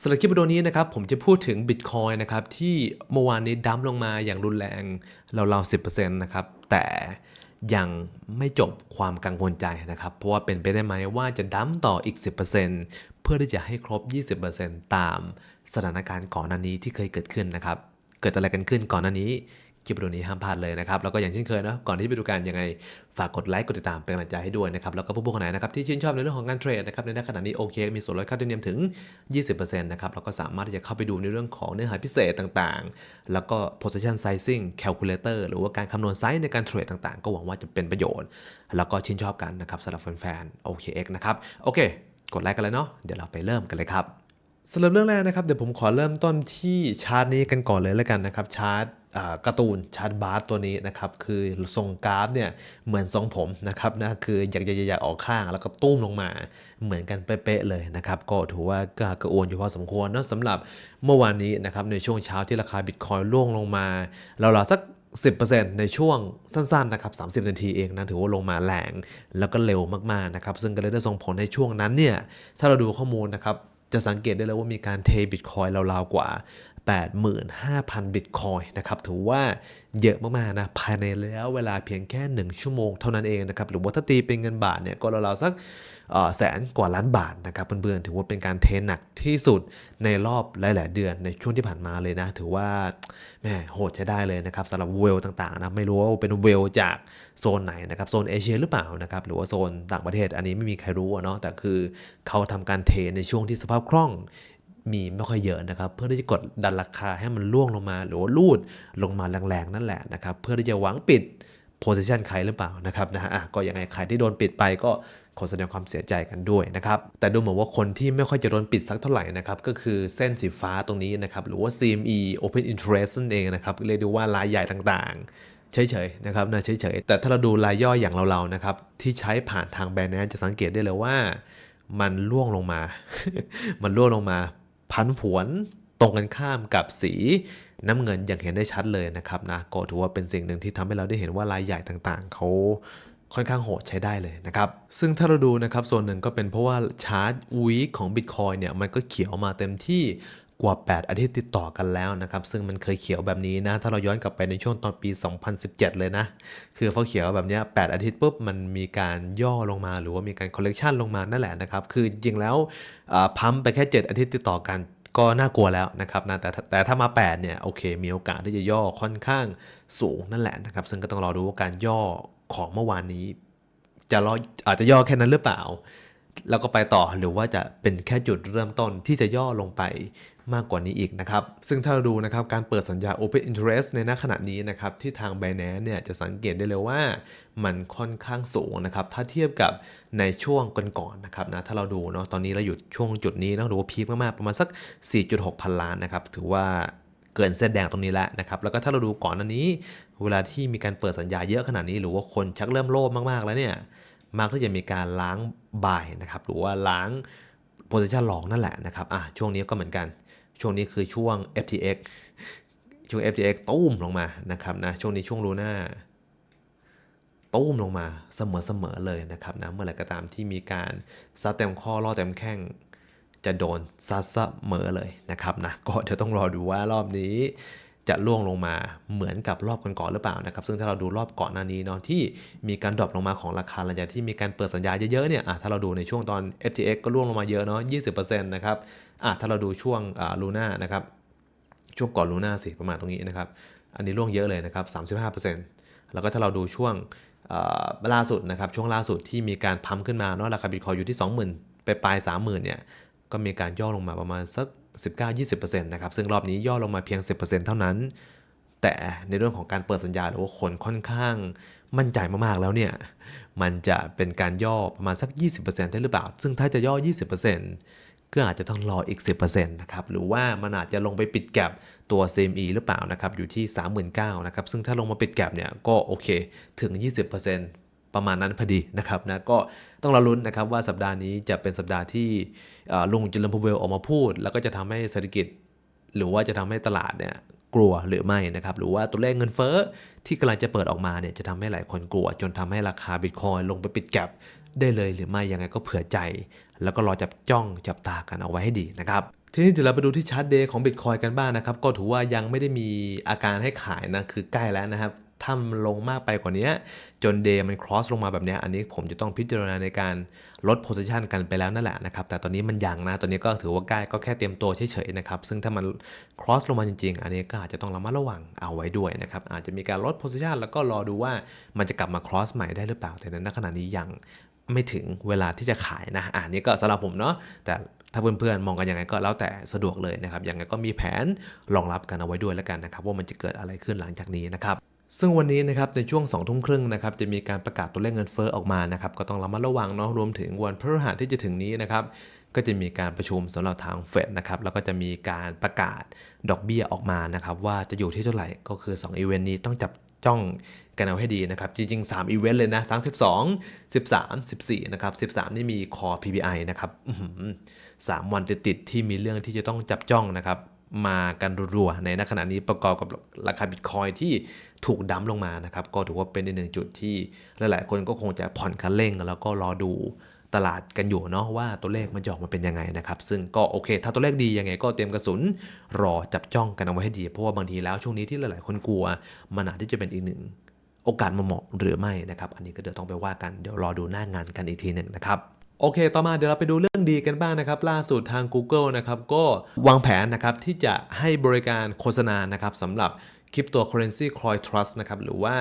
สำหรับคลิปวิดีโอนี้นะครับผมจะพูดถึง Bitcoin นะครับที่เมื่อวานนี้ดั้มลงมาอย่างรุนแรงราวๆ10%นะครับแต่ยังไม่จบความกังวลใจนะครับ เพราะว่าเป็นไปได้ไหมว่าจะดั้มต่ออีก 10%เพื่อที่จะให้ครบ 20%ตามสถานการณ์ก่อนหน้านี้ที่เคยเกิดขึ้นนะครับ เกิดอะไรกันขึ้นก่อนหน้านี้ คลิปวิดีโอนี้ห้ามพลาดเลยนะครับ แล้วก็อย่างเช่นเคยนะก่อนที่ไปดูกันยังไงฝากกดไลค์กดติดตามเป็นกำลังใจให้ด้วยนะครับ แล้วก็ผู้ๆคนไหนนะครับที่ชื่นชอบในเรื่องของการเทรดนะครับในขณะนี้โอเคมีส่วนลดค่าธรรมเนียมถึง 20%นะครับแล้วก็สามารถที่จะเข้าไปดูในเรื่องของเนื้อหาพิเศษต่างๆ แล้วก็ position sizing calculator หรือว่าการคำนวณไซส์ในการเทรดต่างๆ ก็หวังว่าจะเป็นประโยชน์ แล้วก็ชื่นชอบกันนะครับสำหรับแฟนๆ OKX นะครับโอเค กดไลค์กันเลยเนาะเดี๋ยวเราไปเริ่มกันเลยครับ สำหรับเรื่องแรกนะครับเดี๋ยวผมขอเริ่มต้นที่ชาร์ตนี้กันก่อนเลยแล้วกันนะครับชาร์ตการ์ตูนชาร์ตบาร์ตัวนี้นะครับคือทรงกราฟเนี่ยเหมือนทรงผมนะครับนะคืออยากอยากอยากออกข้างแล้วก็ตุ้มลงมาเหมือนกันเป๊ะเลยนะครับก็ถือว่าก็กระอวนอยู่พอสมควรเนะสำหรับเมื่อวานนี้นะครับในช่วงเช้าที่ราคาบิตคอยร่วงลงมาเราๆสัก10%ในช่วงสั้นๆนะครับ 30 นาทีเองนะถือว่าลงมาแรงแล้วก็เร็วมากๆนะครับซึ่งก็เลยได้ส่งผลในช่วงนั้นเนี่ยถ้าเราดูข้อมูลนะครับ จะสังเกตได้เลยว่ามีการเทบิตคอยราวๆกว่า 85,000 บิตคอยนะครับถือว่าเยอะมากๆนะภายในระยะเวลาเพียงแค่ 1 ชั่วโมงเท่านั้นเองนะครับหรือว่าถ้าตีเป็นเงินบาทเนี่ยก็ราวๆสักแสนกว่าล้านบาทนะครับเพื่อนๆถือว่าเป็นการเทหนักที่สุดในรอบหลาย ๆ เดือนในช่วงที่ผ่านมาเลยนะ ถือว่าแหมโหดใช้ได้เลยนะครับสำหรับเวลต่างๆนะไม่รู้ว่าเป็นเวลจากโซนไหนนะครับโซนเอเชียหรือเปล่านะครับหรือว่าโซนต่างประเทศอันนี้ไม่มีใครรู้เนาะแต่คือเขาทำการเทในช่วงที่สภาพคล่อง มีไม่ค่อยเยอะนะครับ เพื่อที่จะกดดันราคาให้มันล่วงลงมาหรือว่าลูดลงมาแรงๆนั่นแหละนะครับ เพื่อที่จะหวังปิดโพ i ิชันใครหรือเปล่านะครับนะฮะก็ยังไงใครที่โดนปิดไปก็ขอแสดงความเสียใจกันด้วยนะครับ แต่ดูเหมือนว่าคนที่ไม่ค่อยจะโดนปิดสักเท่าไหร่นะครับ ก็คือเส้นสีฟ้าตรงนี้นะครับ หรือว่า CME Open Interest นั่นเองนะครับ เรียกได้ว่ารายใหญ่ต่างๆ เฉยๆนะครับนะเฉยๆ แต่ถ้าเราดูรายย่อยอย่างเราๆนะครับ ที่ใช้ผ่านทางแบรนด์นจะสังเกตได้เลยว่า มันล่วงลงมา มันล่วงลงมา พันผวนตรงกันข้ามกับสีน้ำเงินอย่างเห็นได้ชัดเลยนะครับนะก็ถือว่าเป็นสิ่งหนึ่งที่ทำให้เราได้เห็นว่ารายใหญ่ต่างๆเขาค่อนข้างโหดใช้ได้เลยนะครับ ซึ่งถ้าเราดูนะครับ ส่วนหนึ่งก็เป็นเพราะว่าชาร์จวีคของ Bitcoin เนี่ย มันก็เขียวมาเต็มที่ กว่า 8 อาทิตย์ติดต่อกันแล้วนะครับ ซึ่งมันเคยเขียวแบบนี้นะ ถ้าเราย้อนกลับไปในช่วงตอนปี 2017 เลยนะ คือพอเขียวแบบนี้8อาทิตย์ปุ๊บ มันมีการย่อลงมา หรือว่ามีการคอลเลกชันลงมานั่นแหละนะครับ คือจริงแล้วพัมไปแค่ 7 อาทิตย์ติดต่อกันก็น่ากลัวแล้วนะครับนะแต่แต่ถ้ามา 8 เนี่ย โอเค มีโอกาสที่จะย่อค่อนข้างสูงนั่นแหละนะครับ ซึ่งก็ต้องรอดูว่าการย่อของเมื่อวานนี้ จะรออาจจะย่อแค่นั้นหรือเปล่าแล้วก็ไปต่อหรือว่าจะเป็นแค่จุดเริ่มต้นที่จะย่อลงไป มากกว่านี้อีกนะครับ ซึ่งถ้าเราดูนะครับการเปิดสัญญา Open Interest ในณขณะนี้นะครับที่ทาง Binance เนี่ยจะสังเกตได้เลยว่ามันค่อนข้างสูงนะครับถ้าเทียบกับในช่วงก่อนๆนะครับนะถ้าเราดูเนาะตอนนี้เราอยู่ช่วงจุดนี้นะหรือว่าพีคมากๆประมาณสัก 4.6 พันล้านนะครับถือว่าเกินเส้นแดงตรงนี้แล้วนะครับแล้วก็ถ้าเราดูก่อนอันนี้ เวลาที่มีการเปิดสัญญาเยอะขนาดนี้ หรือว่าคนชักเริ่มโลภมากๆแล้วเนี่ยมักที่จะมีการล้างบายนะครับหรือว่าล้าง โพ i ิชันหลอกนั่นแหละนะครับอะช่วงนี้ก็เหมือนกัน ช่วงนี้คือช่วง FTX ช่วง FTX ตุ้มลงมานะครับนะช่วงนี้ช่วงลูน่าตุ้มลงมาเสมอๆเลยนะครับนะเมื่อไหร่ก็ตามที่มีการซัดเต็มข้อล่อเต็มแข้งจะโดนซัดเสมอเลยนะครับนะก็เดี๋ยวต้องรอดูว่ารอบนี้ จะล่วงลงมาเหมือนกับรอบก่อนๆหรือเปล่านะครับ ซึ่งถ้าเราดูรอบก่อนหน้านี้เนาะที่มีการดรอปลงมาของราคาหลังจากที่มีการเปิดสัญญาเยอะๆเนี่ยอะถ้าเราดูในช่วงตอน FTX ก็ล่วงลงมาเยอะเนาะ20%นะครับอะถ้าเราดูช่วงอ่าลูน่านะครับช่วงก่อนลูน่าสิประมาณตรงนี้นะครับอันนี้ล่วงเยอะเลยนะครับ35%แล้วก็ถ้าเราดูช่วงอ่อล่าสุดนะครับช่วงล่าสุดที่มีการพัมขึ้นมาเนาะราคาบิตคอยอยู่ที่ 20,000 ไปปลาย 30,000เนี่ยก็มีการย่อลงมาประมาณสัก 19-20%นะครับซึ่งรอบนี้ย่อลงมาเพียง 10%เท่านั้น แต่ในเรื่องของการเปิดสัญญาหรือว่าคนค่อนข้างมั่นใจมากๆแล้วเนี่ย มันจะเป็นการย่อประมาณสัก 20%ได้หรือเปล่า ซึ่งถ้าจะย่อ 20%ก็อาจจะต้องรออีก 10%นะครับ หรือว่ามันอาจจะลงไปปิดแก็บตัว CME หรือเปล่านะครับ อยู่ที่ 39,000นะครับ ซึ่งถ้าลงมาปิดแก็บเนี่ยก็โอเคถึง 20% ประมาณนั้นพอดีนะครับนะก็ต้องรอลุ้นนะครับว่าสัปดาห์นี้จะเป็นสัปดาห์ที่เอ่อลุงจิลลัมพเวลออกมาพูด แล้วก็จะทำให้เศรษฐกิจ หรือว่าจะทำให้ตลาดเนี่ยกลัวหรือไม่นะครับหรือว่าตัวเลขเงินเฟ้อที่กำลังจะเปิดออกมาเนี่ยจะทำให้หลายคนกลัว จนทำให้ราคาบิตคอยลงไปปิดแก็บได้เลยหรือไม่ยังไงก็เผื่อใจ แล้วก็รอจับจ้องจับตากันเอาไว้ให้ดีนะครับทีนี้เดี๋ยวเราไปดูที่ชาร์ตเดย์ของ Bitcoin กันบ้างนะครับ ก็ถือว่ายังไม่ได้มีอาการให้ขายนะ คือใกล้แล้วนะครับ ถ้ามันลงมากไปกว่านี้ จนเดย์มัน cross ลงมาแบบนี้อันนี้ผมจะต้องพิจารณาในการลด position กันไปแล้วนั่นแหละนะครับ แต่ตอนนี้มันยังนะ ตอนนี้ก็ถือว่าใกล้ก็แค่เตรียมตัวเฉยๆนะครับ ซึ่งถ้ามัน cross ลงมาจริงๆ อันนี้ก็อาจจะต้องระมัดระวังเอาไว้ด้วยนะครับ อาจจะมีการลด position แล้วก็รอดูว่ามันจะกลับมา cross ใหม่ได้หรือเปล่า แต่ในขณะนี้ยังไม่ถึงเวลาที่จะขายนะอ่านี่ก็สำหรับผมเนาะ แต่ถ้าเพื่อนๆมองกันยังไงก็แล้วแต่สะดวกเลยนะครับ ยังไงก็มีแผนรองรับกันเอาไว้ด้วยแล้วกันนะครับ ว่ามันจะเกิดอะไรขึ้นหลังจากนี้นะครับ ซึ่งวันนี้นะครับในช่วง2องทุ่มครึ่งนะครับจะมีการประกาศตัวเลขเงินเฟ้อออกมานะครับก็ต้องระมัดระวังเนาะรวมถึงวันพฤหัสที่จะถึงนี้นะครับก็จะมีการประชุมสำหรับทางเฟดนะครับแล้วก็จะมีการประกาศดอกเบี้ยออกมานะครับว่าจะอยู่ที่เท่าไหร่ก็คือ2อีเวนต์นี้ต้องจับจ้องกันเอาให้ดีนะครับ จริง ๆ 3 อีเวนต์เลยนะ ทั้ง 12 13 14 นะครับ 13 นี่มีคอ PPI นะครับสามวันติดๆที่มีเรื่องที่จะต้องจับจ้องนะครับ มากันรัวๆในขณะนี้ประกอบกับราคาบิตคอยที่ถูกดั้มลงมานะครับ ก็ถือว่าเป็นอีกหนึ่งจุดที่หลายๆ คนก็คงจะผ่อนคันเร่ง แล้วก็รอดูตลาดกันอยู่เนาะว่าตัวเลขมันจะออกมาเป็นยังไงนะครับ ซึ่งก็โอเค ถ้าตัวเลขดียังไงก็เตรียมกระสุน รอจับจ้องกันเอาไว้ให้ดี เพราะว่าบางทีแล้วช่วงนี้ที่หลายๆ คนกลัว มันอาจที่จะเป็นอีกหนึ่งโอกาสมาเหมาะหรือไม่นะครับ อันนี้ก็เดี๋ยวต้องไปว่ากัน เดี๋ยวรอดูหน้างานกันอีกทีหนึ่งนะครับ โอเค ต่อมาเดี๋ยวเราไปดูเรื่องดีกันบ้างนะครับ ล่าสุดทาง Google นะครับก็วางแผนนะครับที่จะให้บริการโฆษณานะครับสำหรับ Cryptocurrency Coin Trust นะครับหรือว่า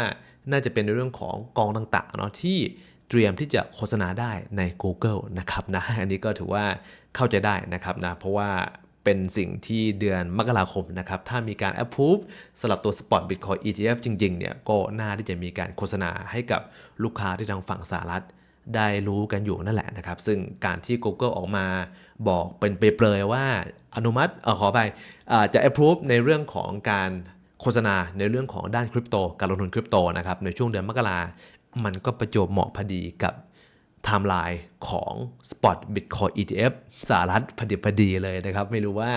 น่าจะเป็นในเรื่องของกองต่างๆเนาะที่เตรียมที่จะโฆษณาได้ใน Google นะครับนะอันนี้ก็ถือว่าเข้าใจได้นะครับนะเพราะว่าเป็นสิ่งที่เดือนมกราคมนะครับ ถ้ามีการ approve สำหรับตัว Spot Bitcoin ETF จริงๆเนี่ยก็น่าที่จะมีการโฆษณาให้กับลูกค้าที่ทางฝั่งสหรัฐ ได้รู้กันอยู่นั่นแหละนะครับ ซึ่งการที่ Google ออกมาบอกเป็นเปรยว่าอนุมัติอขอไปอจะ approve ในเรื่องของการโฆษณาในเรื่องของด้านคริปโต การลงทุนคริปโตนะครับในช่วงเดือนมกรามันก็ประจวบเหมาะพอดีกับไทม์ไลน์ของ Spot Bitcoin ETF สหรัฐพอดีพอดีเลยนะครับ ไม่รู้ว่า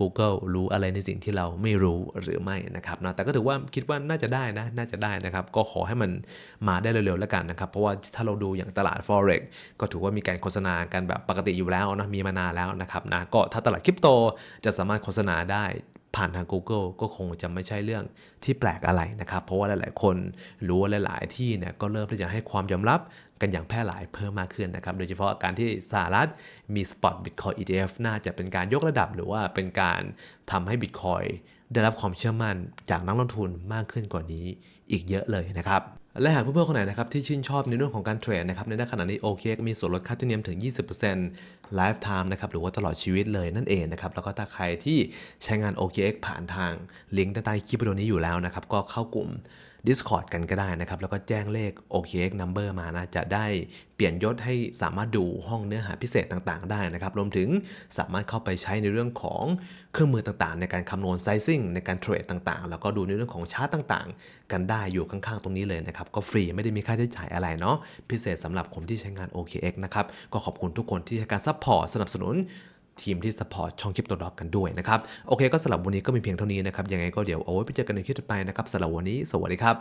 Google รู้อะไรในสิ่งที่เราไม่รู้หรือไม่นะครับนะแต่ก็ถือว่าคิดว่าน่าจะได้นะน่าจะได้นะครับ ก็ขอให้มันมาได้เร็วๆแล้วกันนะครับ เพราะว่าถ้าเราดูอย่างตลาด Forex ก็ถือว่ามีการโฆษณากันแบบปกติอยู่แล้วนะมีมานานแล้วนะครับนะก็ถ้าตลาดคริปโตจะสามารถโฆษณาได้ ผ่านทาง Google ก็คงจะไม่ใช่เรื่องที่แปลกอะไรนะครับ เพราะว่าหลาย ๆ คนรู้ว่าหลาย ๆ ที่เนี่ยก็เริ่มที่จะให้ความยอมรับกันอย่างแพร่หลายเพิ่มมากขึ้นนะครับ โดยเฉพาะการที่สหรัฐมี Spot Bitcoin ETF น่าจะเป็นการยกระดับหรือว่าเป็นการทำให้ Bitcoin ได้รับความเชื่อมั่นจากนักลงทุนมากขึ้นกว่านี้อีกเยอะเลยนะครับ และหากเพื่อนๆคนไหนนะครับที่ชื่นชอบในเรื่องของการเทรดนะครับในขณะนี้โอเคมีส่วนลดค่าธรรมเนียมถึง 20% Lifetime นะครับหรือว่าตลอดชีวิตเลยนั่นเองนะครับแล้วก็ถ้าใครที่ใช้งาน OKX ผ่านทางลิงก์ใต้คลิปวิดีโอนี้อยู่แล้วนะครับก็เข้ากลุ่ม Discord กันก็ได้นะครับ แล้วก็แจ้งเลข OKX number มานะ จะได้เปลี่ยนยศให้สามารถดูห้องเนื้อหาพิเศษต่างๆ ได้นะครับ รวมถึงสามารถเข้าไปใช้ในเรื่องของเครื่องมือต่างๆ ในการคำนวณ sizing ในการเทรดต่างๆ แล้วก็ดูในเรื่องของชาร์ตต่างๆ กันได้อยู่ข้างๆ ตรงนี้เลยนะครับ ก็ฟรีไม่ได้มีค่าใช้จ่ายอะไรเนาะพิเศษสำหรับคนที่ใช้งาน OKX นะครับก็ขอบคุณทุกคนที่ให้การซัพพอร์ตสนับสนุน ทีมที่สปอร์ตช่องคลิปตัวดอกกันด้วยนะครับ โอเคก็สำหรับวันนี้ก็มีเพียงเท่านี้นะครับ ยังไงก็เดี๋ยวเอาไว้ไปเจอกันในคลิปต่อไปนะครับสำหรับวันนี้ สวัสดีครับ